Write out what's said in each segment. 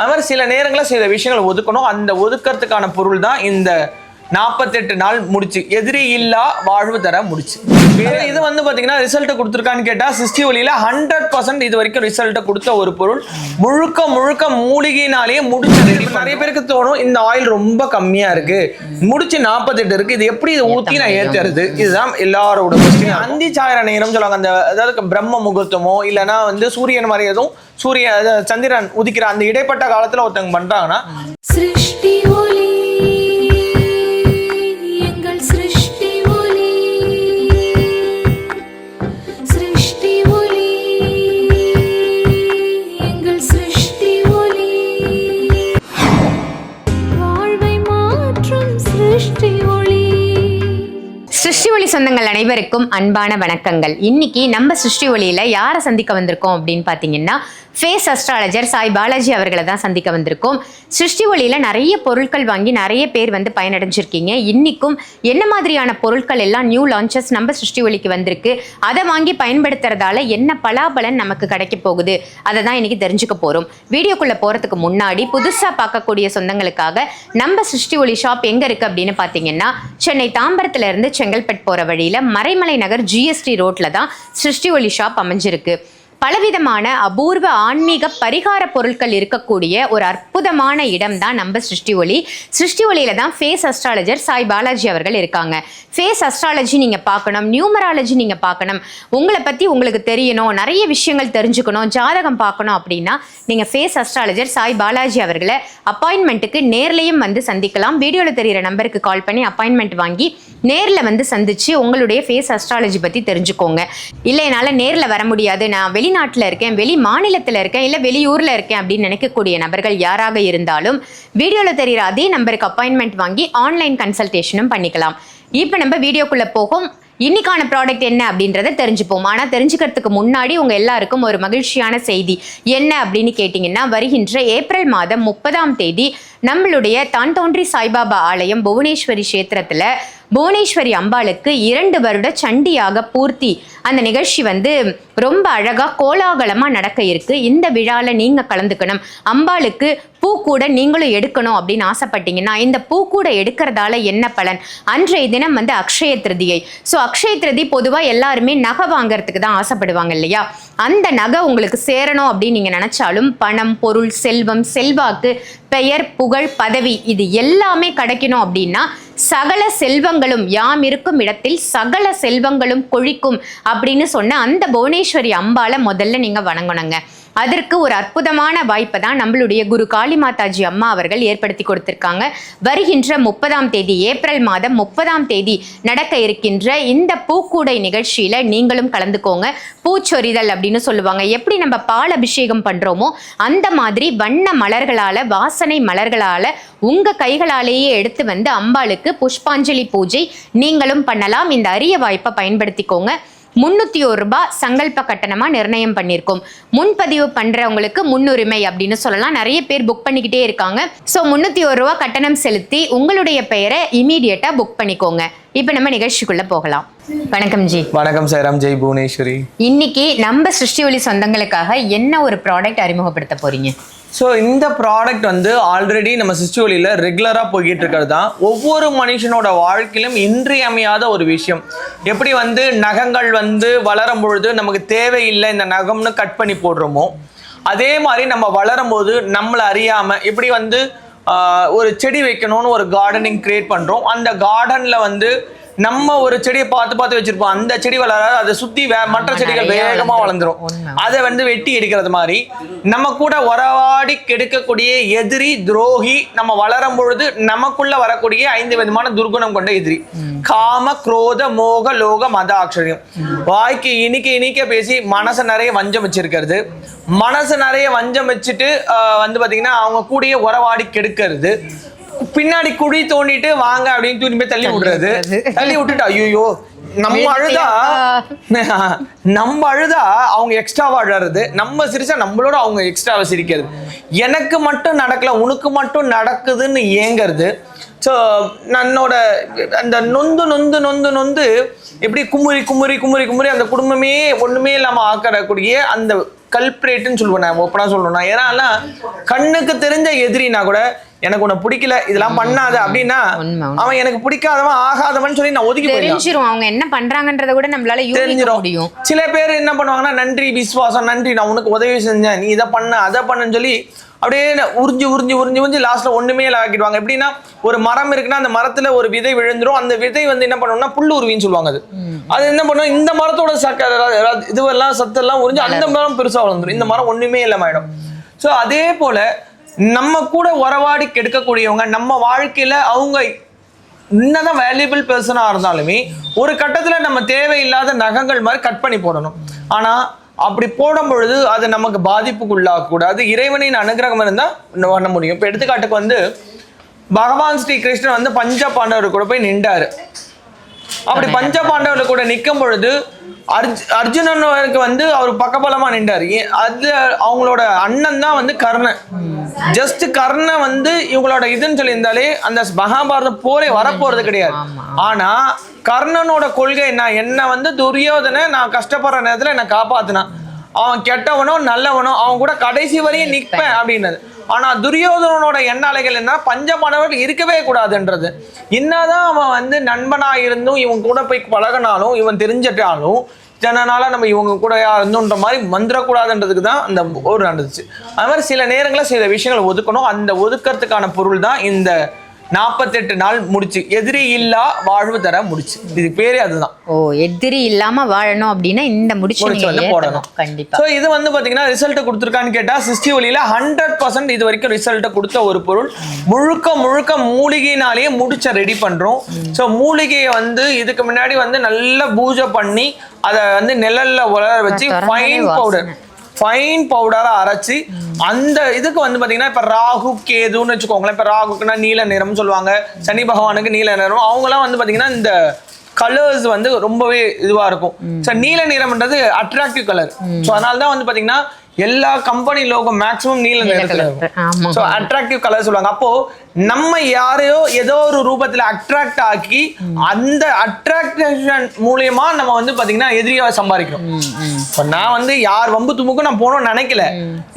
அது மாதிரி சில நேரங்களில் சில விஷயங்கள் ஒதுக்கணும். அந்த ஒதுக்கறதுக்கான பொருள் தான் இந்த நாற்பத்தெட்டு நாள் முடிச்சு. எதிரி இல்லா வாழ்வு தர முடிச்சு. இது வந்து பாத்தீங்கன்னா ரிசல்ட் கொடுத்துருக்கான்னு கேட்டா சிஸ்டி ஒலியில ஹண்ட்ரட் பர்சன்ட் இது வரைக்கும் ரிசல்ட்டை கொடுத்த ஒரு பொருள். முழுக்க முழுக்க மூலிகைனாலேயே முடிச்சது நிறைய பேருக்கு தோணும் இந்த ஆயில் ரொம்ப கம்மியா இருக்கு. முடிச்சு நாற்பத்தெட்டு இருக்கு. இது எப்படி இதை ஊத்தி நான் ஏத்துறது? இதுதான் எல்லாரோட கொஸ்டின் அந்தி சாயர நேரம் சொல்லுவாங்க. அந்த அதாவது பிரம்ம முகூர்த்தமோ இல்லைன்னா வந்து சூரியன் மாதிரி எதுவும் சூரிய அதாவது சந்திரன் உதிக்கிற அந்த இடைப்பட்ட காலத்துல ஒருத்தவங்க பண்றாங்கன்னா சிருஷ்டி ஒளி சிருஷ்டி ஒளி சொந்தங்கள் அனைவருக்கும் அன்பான வணக்கங்கள். இன்னைக்கு நம்ம சிருஷ்டி ஒளியில யாரை சந்திக்க வந்திருக்கோம் அப்படின்னு பார்த்தீங்கன்னா ஃபேஸ் அஸ்ட்ராலஜர் சாய் பாலாஜி அவர்களை தான் சந்திக்க வந்திருக்கோம். சிருஷ்டி ஒளியில் நிறைய பொருட்கள் வாங்கி நிறைய பேர் வந்து பயனடைஞ்சிருக்கீங்க. இன்றைக்கும் என்ன மாதிரியான பொருட்கள் எல்லாம் நியூ லான்ச்சஸ் நம்ம சிருஷ்டி ஒளிக்கு வந்திருக்கு? அதை வாங்கி பயன்படுத்துறதால என்ன பலாபலன் நமக்கு கிடைக்க போகுது? அதை தான் இன்றைக்கி தெரிஞ்சுக்க போகிறோம் வீடியோக்குள்ளே போகிறதுக்கு முன்னாடி புதுசாக பார்க்கக்கூடிய சொந்தங்களுக்காக நம்ம சிருஷ்டி ஒளி ஷாப் எங்கே இருக்குது அப்படின்னு பார்த்தீங்கன்னா சென்னை தாம்பரத்துலேருந்து செங்கல்பட் செங்கல்பட்டு வழியில் மறைமலை நகர் ஜிஎஸ்டி ரோட்டில் தான் சிருஷ்டி ஒளி ஷாப் அமைஞ்சிருக்கு. பலவிதமான அபூர்வ ஆன்மீக பரிகார பொருட்கள் இருக்கக்கூடிய ஒரு அற்புதமான இடம் தான் நம்ம சிருஷ்டி ஒளி. சிருஷ்டி ஒளியில தான் ஃபேஸ் அஸ்ட்ராலஜர் சாய் பாலாஜி அவர்கள் இருக்காங்க. ஃபேஸ் அஸ்ட்ராலஜி நீங்க பார்க்கணும் நியூமராலஜி நீங்க பார்க்கணும். உங்களை பத்தி உங்களுக்கு தெரியணும் நிறைய விஷயங்கள் தெரிஞ்சுக்கணும் ஜாதகம் பார்க்கணும் அப்படின்னா நீங்க ஃபேஸ் அஸ்ட்ராலஜர் சாய் பாலாஜி அவர்களை அப்பாயின்மெண்ட்டுக்கு நேர்லையும் வந்து சந்திக்கலாம். வீடியோவில் தெரியிற நம்பருக்கு கால் பண்ணி அப்பாயின்மெண்ட் வாங்கி நேரில் வந்து சந்திச்சு உங்களுடைய ஃபேஸ் அஸ்ட்ராலஜி பத்தி தெரிஞ்சுக்கோங்க. இல்லை என்னால் நேரில் வர முடியாது. நான் வெளி வெளிநாட்டில் இருக்கேன் வெளி மாநிலத்தில் இருக்கேன் இல்லை வெளியூரில் இருக்கேன் அப்படின்னு நினைக்கக்கூடிய நபர்கள் யாராக இருந்தாலும் வீடியோவில் தெரிகிற அதே நம்பருக்கு அப்பாயின்மெண்ட் வாங்கி ஆன்லைன் கன்சல்டேஷனும் பண்ணிக்கலாம். இப்போ நம்ம வீடியோக்குள்ளே போகும். இன்னைக்கான ப்ராடக்ட் என்ன அப்படின்றத தெரிஞ்சுப்போம். ஆனால் தெரிஞ்சுக்கிறதுக்கு முன்னாடி உங்கள் எல்லாருக்கும் ஒரு மகிழ்ச்சியான செய்தி என்ன அப்படின்னு கேட்டிங்கன்னா வருகின்ற ஏப்ரல் மாதம் முப்பதாம் தேதி நம்மளுடைய தான் தோன்றி சாய்பாபா ஆலயம் புவனேஸ்வரி கஷேத்திரத்தில் புவனேஸ்வரி அம்பாளுக்கு இரண்டு வருட சண்டியாக பூர்த்தி. அந்த நிகழ்ச்சி வந்து ரொம்ப அழகாக கோலாகலமாக நடக்க இருக்கு. இந்த விழாவில் நீங்கள் கலந்துக்கணும். அம்பாளுக்கு பூக்கூட நீங்களும் எடுக்கணும் அப்படின்னு ஆசைப்பட்டீங்கன்னா இந்த பூக்கூட எடுக்கிறதால என்ன பலன்? அன்றைய தினம் வந்து அக்ஷய திருதியை. ஸோ அக்ஷய திருதி பொதுவாக எல்லாருமே நகை வாங்குறதுக்கு தான் ஆசைப்படுவாங்க இல்லையா? அந்த நகை உங்களுக்கு சேரணும் அப்படின்னு நீங்கள் நினச்சாலும் பணம் பொருள் செல்வம் செல்வாக்கு பெயர் புகழ் புகழ் பதவி இது எல்லாமே கிடைக்கணும் அப்படின்னா சகல செல்வங்களும் யாம் இருக்கும் இடத்தில் சகல செல்வங்களும் கொழிக்கும் அப்படின்னு சொன்ன அந்த புவனேஸ்வரி அம்பால முதல்ல நீங்க வணங்கணுங்க. அதற்கு ஒரு அற்புதமான வாய்ப்பை தான் நம்மளுடைய குரு காளி மாதாஜி அம்மா அவர்கள் ஏற்படுத்தி கொடுத்திருக்காங்க. வருகின்ற முப்பதாம் தேதி ஏப்ரல் மாதம் முப்பதாம் தேதி நடக்க இருக்கின்ற இந்த பூக்கூடை நிகழ்ச்சியில் நீங்களும் கலந்துக்கோங்க. பூச்சொரிதல் அப்படின்னு சொல்லுவாங்க. எப்படி நம்ம பால் அபிஷேகம் பண்ணுறோமோ அந்த மாதிரி வண்ண மலர்களால் வாசனை மலர்களால் உங்கள் கைகளாலேயே எடுத்து வந்து அம்பாளுக்கு புஷ்பாஞ்சலி பூஜை நீங்களும் பண்ணலாம். இந்த அரிய வாய்ப்பை பயன்படுத்திக்கோங்க. முன்னூத்தி ஒரு ரூபாய் சங்கல்ப கட்டணமா நிர்ணயம் பண்ணியிருக்கோம் முன்பதிவு பண்றவங்களுக்கு முன்னுரிமை அப்படின்னு சொல்லலாம். நிறைய பேர் புக் பண்ணிக்கிட்டே இருக்காங்க. ஸோ முன்னூத்தி ஒரு ரூபா கட்டணம் செலுத்தி உங்களுடைய பெயரை இமீடியட்டா புக் பண்ணிக்கோங்க. இப்போ நம்ம நிகழ்ச்சிக்குள்ள போகலாம். வணக்கம் ஜி. வணக்கம் சாய்ராம் ஜெய் புவனேஸ்வரி. இன்னைக்கு நம்ம சிருஷ்டி ஒளி சொந்தங்களுக்காக என்ன ஒரு ப்ராடக்ட் அறிமுகப்படுத்த போறீங்க? ஸோ இந்த ப்ராடக்ட் வந்து ஆல்ரெடி நம்ம சிஸ்டுவலியில் ரெகுலராக போய்கிட்டு இருக்கிறது தான் ஒவ்வொரு மனுஷனோட வாழ்க்கையிலும் இன்றியமையாத ஒரு விஷயம். எப்படி வந்து நகங்கள் வந்து வளரும் பொழுது நமக்கு தேவையில்லை இந்த நகம்னு கட் பண்ணி போடுறோமோ அதே மாதிரி நம்ம வளரும் போது நம்மளை அறியாமல் எப்படி வந்து ஒரு செடி வைக்கணும்னு ஒரு கார்டனிங் க்ரியேட் பண்ணுறோம் அந்த கார்டனில் வந்து நம்ம ஒரு செடியை பார்த்து பார்த்து வச்சிருப்போம். அந்த செடி வளராது அதை வே மற்ற செடிகள் வேகமாக வளர்ந்துரும். அதை வந்து வெட்டி எடுக்கிறது மாதிரி நம்ம கூட உறவாடி கெடுக்கக்கூடிய எதிரி துரோகி நம்ம வளரும் பொழுது நமக்குள்ள வரக்கூடிய ஐந்து விதமான துர்குணம் கொண்ட எதிரி. காம குரோத மோக லோக மத ஆச்சரியம். வாய்க்கு இனிக்க இனிக்க பேசி மனசை நிறைய வஞ்சம் வச்சிருக்கிறது. மனசு நிறைய வஞ்சம் வச்சுட்டு வந்து பாத்தீங்கன்னா அவங்க கூடயே உறவாடி கெடுக்கிறது. பின்னாடி குழி தோண்டிட்டு வாங்க அப்படின்னு தூக்கி போய் தள்ளி விடுறது. தள்ளி விட்டுட்டு ஐயோ நம்ம அழுதா நம்ம அழுதா அவங்க எக்ஸ்ட்ராவா அழறது. நம்ம சிரிச்சா நம்மளோட அவங்க எக்ஸ்ட்ராவா சிரிக்கிறது. எனக்கு மட்டும் நடக்கல உனக்கு மட்டும் நடக்குதுன்னு ஏங்குறது. ஸோ நன்னோட அந்த நொந்து நொந்து நொந்து நொந்து எப்படி குமுறி குமுறி குமுறி குமுறி அந்த குடும்பமே ஒண்ணுமே இல்லாம ஆக்கறக்கூடிய அந்த கல்பரேட்னு சொல்லுவேன் நான் ஓப்பனா சொல்லணும்னா ஏன்னா கண்ணுக்கு தெரிஞ்ச எதிரினா கூட எனக்கு உன்னை பிடிக்கல இதெல்லாம் பண்ணாத. அப்படின்னா. அவன் எனக்கு பிடிக்காதவன் ஆகாதவன் சொல்லி நான் ஒதுக்கி தெரிஞ்சிரும் அவங்க என்ன பண்றாங்கன்றத கூட நம்மளால தெரிஞ்சிடும் முடியும். சில பேர் என்ன பண்ணுவாங்கன்னா நன்றி விசுவாசம் நன்றி நான் உனக்கு உதவி செஞ்சேன் நீ இதை பண்ண அதை பண்ணுன்னு சொல்லி அப்படியே உறிஞ்சு உறிஞ்சு உறிஞ்சு உறிஞ்சு லாஸ்ட்ல ஒண்ணுமே இல்ல ஆக்கிடுவாங்க. எப்படின்னா ஒரு மரம் இருக்குன்னா அந்த மரத்துல ஒரு விதை விழுந்துரும். அந்த விதை வந்து என்ன பண்ணும்னா புல்லு உருவின்னு சொல்லுவாங்க அது. அது என்ன பண்ணும் இந்த மரத்தோட சக்க இதுவெல்லாம் சத்தெல்லாம் உறிஞ்சு அந்த மரம் பெருசா வளர்ந்துரும். இந்த மரம் ஒண்ணுமே இல்லாம ஸோ அதே போல நம்ம கூட உறவாடி கெடுக்கக்கூடியவங்க நம்ம வாழ்க்கையில் அவங்க என்னதான் வேல்யூபிள் பர்சனாக இருந்தாலுமே ஒரு கட்டத்தில் நம்ம தேவையில்லாத நகங்கள் மாதிரி கட் பண்ணி போடணும். ஆனால் அப்படி போடும் பொழுது அது நமக்கு பாதிப்புக்குள்ளாகக்கூடாது. இறைவனின் அனுகிரகம் இருந்தால் இன்னும் பண்ண முடியும். இப்போ எடுத்துக்காட்டுக்கு வந்து பகவான் ஸ்ரீ கிருஷ்ணன் வந்து பஞ்ச பாண்டவர் கூட போய் நின்றாரு. அப்படி பஞ்ச பாண்டவர்கள் கூட நிற்கும் பொழுது அர்ஜ் அர்ஜுனனுக்கு வந்து அவர் பக்கபலமா நின்றாரு. அது அவங்களோட அண்ணன் தான் வந்து கர்ணன். ஜஸ்ட் கர்ணன் வந்து இவங்களோட இதுன்னு சொல்லியிருந்தாலே அந்த மகாபாரத போரே வரப்போறது கிடையாது. ஆனா கர்ணனோட கொள்கை என்ன? என்ன வந்து துரியோதனை நான் கஷ்டப்படுற நேரத்துல என்னை காப்பாத்தினான். அவன் கெட்டவனோ நல்லவனோ அவன் கூட கடைசி வரையும் நிற்பேன் அப்படின்னது ஆனால் துரியோதனனோட எண்ண அலைகள் என்ன? பஞ்சமானவர்கள் இருக்கவே கூடாதுன்றது. என்னதான் அவன் வந்து நண்பனாக இருந்தும் இவன் கூட போய் பழகினாலும் இவன் தெரிஞ்சிட்டாலும் இதனால நம்ம இவங்க கூட இருந்தோன்ற மாதிரி மந்திரக்கூடாதுன்றதுக்கு தான் அந்த போர் நடந்துச்சு. அது மாதிரி சில நேரங்களில் சில விஷயங்களை ஒதுக்கணும். அந்த ஒதுக்கிறதுக்கான பொருள் தான் இந்த நாற்பத்தெட்டு நாள் முடிச்சு. எதிரி இல்லா வாழ்வு தர முடிச்சு. இது பேரே அதுதான். ஓ எதிரி இல்லாம வாழணும் அப்படின்னா இந்த முடிச்சு வந்து. போடணும். கண்டிப்பா. ஸோ இது வந்து பாத்தீங்கன்னா ரிசல்ட் கொடுத்துருக்கான்னு கேட்டா சிஸ்டி ஒலியில ஹண்ட்ரட் பர்சன்ட் இது வரைக்கும் ரிசல்ட்டை கொடுத்த ஒரு பொருள். முழுக்க முழுக்க மூலிகைனாலேயே முடிச்ச ரெடி பண்றோம். ஸோ மூலிகையை வந்து இதுக்கு முன்னாடி வந்து நல்லா பூஜை பண்ணி அதை வந்து நிழல்ல உலர வச்சு ஃபைன். பவுடர் ஃபைன் பவுடராக அரைச்சு அந்த இதுக்கு வந்து பார்த்தீங்கன்னா இப்போ ராகு கேதுன்னு வச்சுக்கோங்களேன். இப்போ ராகுக்குன்னா நீல நிறம்னு சொல்லுவாங்க. சனி பகவானுக்கு நீல நிறம். அவங்களாம் வந்து பார்த்தீங்கன்னா இந்த கலர்ஸ் வந்து ரொம்பவே இதுவா இருக்கும். ஸோ நீல நிறம்ன்றது அட்ராக்டிவ் கலர் ஸோ அதனால தான் வந்து பாத்தீங்கன்னா எல்லா கம்பெனி லோகோ மேக்ஸிமம் நீல நிறத்துல ஸோ அட்ராக்டிவ் கலர் சொல்லுவாங்க. அப்போ நம்ம யாரையோ ஏதோ ஒரு ரூபத்துல அட்ராக்ட் ஆக்கி அந்த அட்ராக்ஷன் மூலியமா நம்ம வந்து பாத்தீங்கன்னா எதிரியா சம்பாதிக்கிறோம். இப்ப நான் வந்து யார் வம்பு தும்புக்கும் நான் போகணும்னு நினைக்கல.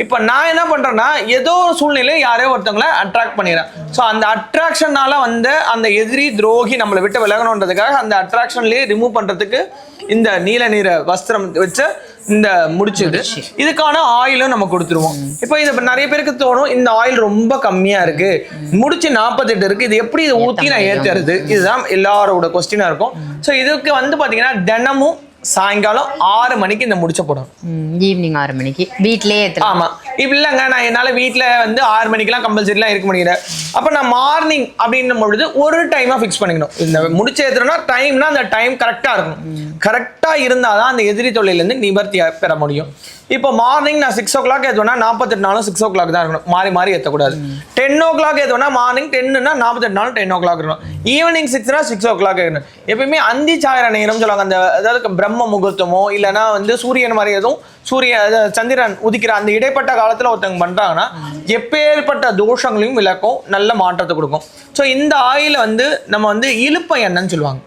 இப்ப நான் என்ன பண்றேன்னா ஏதோ ஒரு சூழ்நிலை யாரையோ ஒருத்தவங்கள அட்ராக்ட் பண்ணிடுறேன். ஸோ அந்த அட்ராக்ஷனால வந்த அந்த எதிரி துரோகி நம்மளை விட்டு விலகணுன்றதுக்காக அந்த அட்ராக்ஷன்லயே ரிமூவ் பண்றதுக்கு இந்த நீல நிற வஸ்திரம் வச்ச இந்த முடிச்சது இதுக்கான ஆயிலும் நம்ம கொடுத்துருவோம். இப்போ இது நிறைய பேருக்கு தோணும் இந்த ஆயில் ரொம்ப கம்மியா இருக்கு. முடிச்சு நாற்பத்தெட்டு இருக்கு. இது எப்படி இதை ஊத்தி நான் ஏத்துறது? இதுதான் எல்லாரோட கொஸ்டினா இருக்கும். ஸோ இதுக்கு வந்து பாத்தீங்கன்னா தினமும் சாயங்காலம் ஆறு மணிக்கு இந்த முடிச்ச போடணும் ஈவினிங் ஆறு மணிக்கு. வீட்லயே ஆமா. இப்ப இல்லைங்க நான் என்னால வீட்ல வந்து ஆறு மணிக்கெல்லாம் கம்பல்சரிலாம் இருக்க முடியல. அப்ப நான் மார்னிங் அப்படின்னும் பொழுது ஒரு டைமா ஃபிக்ஸ் பண்ணிக்கணும். இந்த முடிச்ச ஏத்துறோம்னா டைம்னா அந்த டைம் கரெக்டா கரெக்டாக கரெக்டா இருந்தாதான் அந்த எதிரி தொழிலேருந்து நிவர்த்தி பெற முடியும். இப்போ மார்னிங் நான் சிக்ஸ் ஓ கிளாக் ஏற்றுவேன்னா நாற்பத்தெட்டு நாளும் சிக்ஸ் ஓ கிளாக் தான் இருக்கணும். மாறி மாறி ஏற்றக்கூடாது டென் ஓ கிளாக் ஏற்றுவேன்னா மார்னிங் டென்னுனா நாற்பத்தெட்டு நாளும் டென் ஓ கிளாக் இருக்கணும். ஈவினிங் சிக்ஸ்னா சிக்ஸ் ஓ கிளாக் இருக்கணும். எப்பயுமே அந்தி சாயர நேரம் சொல்லுவாங்க. அந்த அதாவது பிரம்ம முகூர்த்தமோ இல்லைன்னா வந்து சூரியன் மாதிரி எதுவும் சூரிய சந்திரன் உதிக்கிற அந்த இடைப்பட்ட காலத்துல ஒருத்தவங்க பண்றாங்கன்னா எப்பேற்பட்ட தோஷங்களையும் விளக்கும் நல்ல மாற்றத்தை கொடுக்கும். ஸோ இந்த ஆயில வந்து நம்ம வந்து இழுப்ப எண்ணெய்னு சொல்லுவாங்க.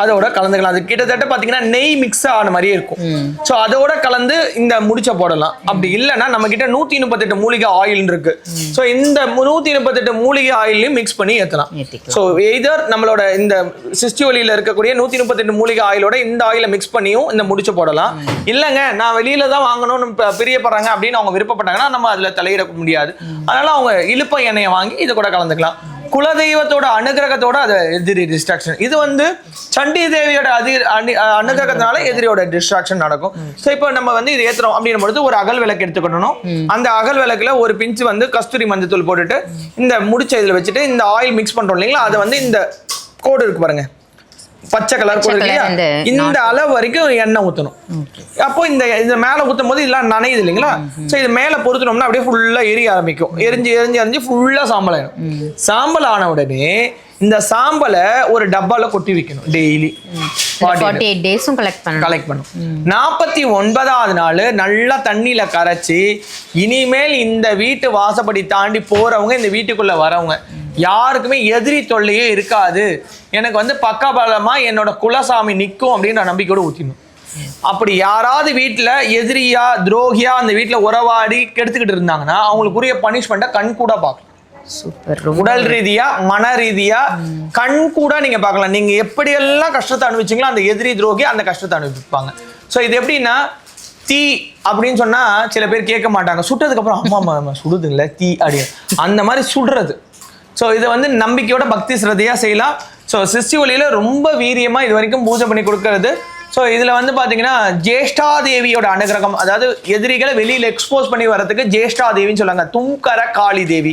அதோட கலந்துக்கலாம். அது கிட்டத்தட்ட பாத்தீங்கன்னா நெய் மிக்ஸ் ஆன மாதிரியே இருக்கும். ஸோ அதோட கலந்து இந்த முடிச்ச போடலாம். அப்படி இல்லைன்னா நம்ம கிட்ட நூத்தி முப்பத்தெட்டு மூலிகை ஆயில் இருக்கு. ஸோ இந்த நூத்தி முப்பத்தெட்டு மூலிகை ஆயிலையும் மிக்ஸ் பண்ணி ஏத்தலாம். ஏத்திக்கலாம். ஸோ எய்தர் நம்மளோட இந்த சிஸ்டி ஒலியில இருக்கக்கூடிய நூத்தி முப்பத்தெட்டு மூலிகை ஆயிலோட இந்த ஆயிலை மிக்ஸ் பண்ணியும் இந்த முடிச்சு போடலாம். இல்லைங்க நான் வெளியில தான் வாங்கணும்னு பிரியப்படுறாங்க அப்படின்னு அவங்க விருப்பப்பட்டாங்கன்னா நம்ம அதுல தலையிட முடியாது. அதனால அவங்க இழுப்ப எண்ணெயை வாங்கி இது கூட கலந்துக்கலாம். குலதெய்வத்தோட அனுகிரகத்தோட அது எதிரி டிஸ்ட்ராக்ஷன் இது வந்து சண்டி தேவியோட அதி அணி- அனுகிரகத்தினால எதிரியோட டிஸ்ட்ராக்ஷன் நடக்கும். ஸோ இப்போ நம்ம வந்து இது ஏத்துறோம் அப்படின்னும் பொழுது ஒரு அகல் விளக்கு எடுத்துக்கணும் அந்த அகல் விளக்குல ஒரு பிஞ்சு வந்து கஸ்தூரி மஞ்சத்தூள் போட்டுட்டு இந்த முடிச்ச இதில் வச்சுட்டு இந்த ஆயில் மிக்ஸ் பண்ணுறோம் இல்லைங்களா? அதை வந்து இந்த கோடு இருக்கு பாருங்க. பச்சை கலர் இல்லையா? இந்த அளவு வரைக்கும் எண்ணெய் ஊத்தணும். அப்போ இந்த இந்த மேல ஊத்தும் போது இதெல்லாம் நனையுது இல்லைங்களா? சோ இது மேல பொருத்தணும்னா அப்படியே ஃபுல்லா எரிய ஆரம்பிக்கும். எரிஞ்சு எரிஞ்சு எரிஞ்சு ஃபுல்லா சாம்பல் ஆயிடும். சாம்பல் ஆன உடனே இந்த சாம்பலை ஒரு டப்பால கொட்டி வைக்கணும் டெய்லி டேஸும் கலெக்ட் பண்ணும் நாற்பத்தி ஒன்பதாவது நாள் நல்லா தண்ணியில கரைச்சி இனிமேல் இந்த வீட்டு வாசப்படி தாண்டி போறவங்க இந்த வீட்டுக்குள்ள வரவங்க யாருக்குமே எதிரி தொல்லையே இருக்காது. எனக்கு வந்து பக்கபலமா என்னோட குலசாமி நிற்கும் அப்படின்னு நான் நம்பிக்கையோட ஊத்திடணும். அப்படி யாராவது வீட்ல எதிரியா துரோகியா அந்த வீட்ல உறவாடி கெடுத்துக்கிட்டு இருந்தாங்கன்னா அவங்களுக்குரிய பனிஷ்மெண்ட்டை கண் கூட பார்க்கலாம். சூப்பர் உடல் ரீதியா மன ரீதியா கண் கூட நீங்க பார்க்கலாம். நீங்க எப்படியெல்லாம் கஷ்டத்தை அனுபவிச்சீங்களோ அந்த எதிரி துரோகி அந்த கஷ்டத்தை அனுபவிப்பாங்க. ஸோ இது எப்படின்னா தீ அப்படின்னு சொன்னா சில பேர் கேட்க மாட்டாங்க. சுட்டதுக்கு அப்புறம் அம்மா அம்மா, அம்மா சுடுதுங்கள தீ அப்படின்னு. அந்த மாதிரி சுடுறது. ஸோ இதை வந்து நம்பிக்கையோட பக்தி சிரதையாக செய்யலாம். ஸோ சிருஷ்டி ஒளியில் ரொம்ப வீரியமாக இது வரைக்கும் பூஜை பண்ணி கொடுக்கறது. ஸோ இதில் வந்து பார்த்தீங்கன்னா ஜேஷ்டா தேவியோட அனுகிரகம் அதாவது எதிரிகளை வெளியில் எக்ஸ்போஸ் பண்ணி வர்றதுக்கு ஜேஷ்டா தேவின்னு சொல்லுவாங்க. தும்கர காளி தேவி.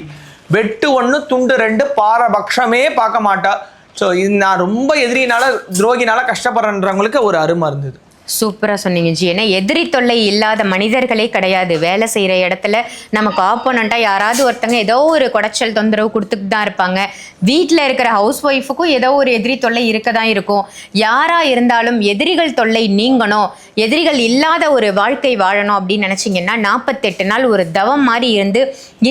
வெட்டு ஒன்று துண்டு ரெண்டு பாரபட்சமே பார்க்க மாட்டா. ஸோ இது நான் ரொம்ப எதிரினால துரோகினால கஷ்டப்படுறன்றவங்களுக்கு ஒரு அருமை இருந்தது. சூப்பராக சொன்னீங்க ஜி. ஏன்னா எதிரி தொல்லை இல்லாத மனிதர்களே கிடையாது. வேலை செய்கிற இடத்துல நமக்கு ஆப்போனண்ட்டாக யாராவது ஒருத்தங்க ஏதோ ஒரு குடைச்சல் தொந்தரவு கொடுத்துட்டு தான் இருப்பாங்க. வீட்டில் இருக்கிற ஹவுஸ் ஒய்ஃபுக்கும் ஏதோ ஒரு எதிரி தொல்லை இருக்க தான் இருக்கும். யாராக இருந்தாலும் எதிரிகள் தொல்லை நீங்கணும். எதிரிகள் இல்லாத ஒரு வாழ்க்கை வாழணும் அப்படின்னு நினச்சிங்கன்னா நாற்பத்தெட்டு நாள் ஒரு தவம் மாதிரி இருந்து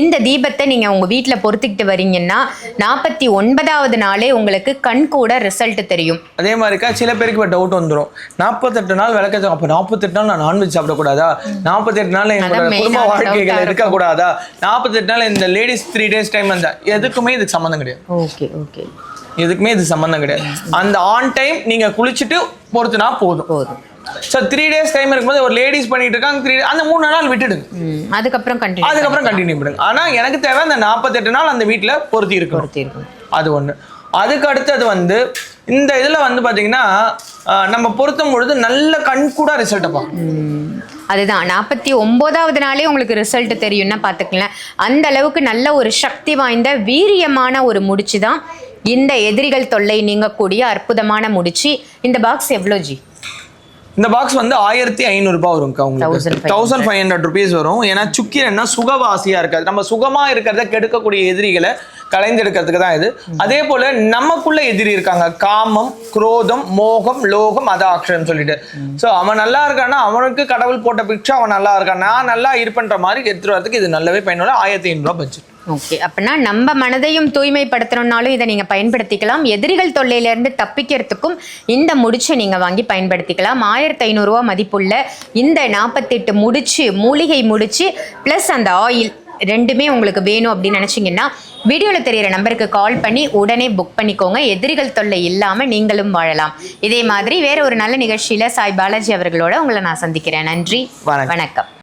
இந்த தீபத்தை நீங்கள் உங்கள் வீட்டில் பொறுத்துக்கிட்டு வரீங்கன்னா நாற்பத்தி ஒன்பதாவது நாளே உங்களுக்கு கண் கூட ரிசல்ட் தெரியும். அதே மாதிரிக்கா சில பேருக்கு டவுட் வந்துடும் நாற்பத்தெட்டு நாள் விளக்க அப்போ நாற்பத்தெட்டு நாள் நான் நான்வெஜ் சாப்பிடக்கூடாதா? நாற்பத்தெட்டு நாள் main குடும்ப வாழ்க்கைகள். இருக்கக்கூடாதா? நாற்பத்தெட்டு நாள் இந்த லேடிஸ் த்ரீ டேஸ் டைம் அந்த எதுக்குமே இதுக்கு சம்மந்தம் கிடையாது. ஓகே ஓகே எதுக்குமே இது சம்மந்தம் கிடையாது. அந்த ஆன் டைம் நீங்க குளிச்சுட்டு பொறுத்துனா போதும். போதும். ஸோ த்ரீ டேஸ் டைம் இருக்கும்போது ஒரு லேடிஸ் பண்ணிட்டு இருக்காங்க த்ரீ அந்த மூணு நாள் விட்டுடுங்க. அதுக்கப்புறம் கண்டினியூ அதுக்கப்புறம் கண்டினியூ பண்ணுங்க. ஆனா எனக்கு தேவை அந்த நாற்பத்தெட்டு நாள் அந்த வீட்ல பொருத்தி இருக்கும் அது ஒண்ணு. அதுக்கு அடுத்தது வந்து இந்த இதுல வந்து பாத்தீங்கன்னா நம்ம பொருத்தும் பொழுது நல்ல கண் கூட ரிசல்ட்டை பார்க்கணும் அதுதான். நாற்பத்தி ஒம்போதாவது நாளே உங்களுக்கு ரிசல்ட் தெரியும்னா பார்த்துக்கலாம் அந்த அளவுக்கு நல்ல ஒரு சக்தி வாய்ந்த வீரியமான ஒரு முடிச்சு தான் இந்த எதிரிகள் தொல்லை நீங்கக்கூடிய அற்புதமான முடிச்சு. இந்த பாக்ஸ் எவ்வளோ ஜி? இந்த பாக்ஸ் வந்து ஆயிரத்தி ஐநூறு ரூபாய் வரும்க்கா உங்களுக்கு. 1500. தௌசண்ட் ஃபைவ் ஹண்ட்ரட் ருபீஸ் வரும். ஏன்னா சுக்கிரன்னா சுகவாசியா இருக்காது நம்ம சுகமா இருக்கிறத கெடுக்கக்கூடிய எதிரிகளை கலைந்தெடுக்கிறதுக்கு தான் இது. அதே போல நமக்குள்ள எதிரி இருக்காங்க. காமம் குரோதம் மோகம் லோகம் அதாக்ஷரம் சொல்லிட்டு. சோ அவன் நல்லா இருக்கான்னா அவனுக்கு கடவுள் போட்ட பிக்சர் அவன் நல்லா இருக்கான். நான் நல்லா இருப்பேன்ற மாதிரி எடுத்துட்டு வரதுக்கு இது நல்லாவே பயனுள்ள ஆயிரத்தி ஐநூறு ரூபாய் பட்ஜெட் ஓகே அப்படின்னா நம்ம மனதையும் தூய்மைப்படுத்தணும்னாலும் இதை நீங்கள் பயன்படுத்திக்கலாம். எதிரிகள் தொல்லையிலேருந்து தப்பிக்கிறதுக்கும் இந்த முடிச்சை நீங்கள் வாங்கி பயன்படுத்திக்கலாம். ஆயிரத்தி ஐநூறுரூவா மதிப்புள்ள இந்த நாற்பத்தெட்டு முடிச்சு மூலிகை முடிச்சு ப்ளஸ் அந்த ஆயில் ரெண்டுமே உங்களுக்கு வேணும் அப்படின்னு நினச்சிங்கன்னா வீடியோவில் தெரியிற நம்பருக்கு கால் பண்ணி உடனே புக் பண்ணிக்கோங்க. எதிரிகள் தொல்லை இல்லாமல் நீங்களும் வாழலாம். இதே மாதிரி வேற ஒரு நல்ல நிகழ்ச்சியில் சாய் பாலாஜி அவர்களோட உங்களை நான் சந்திக்கிறேன். நன்றி. வணக்கம்.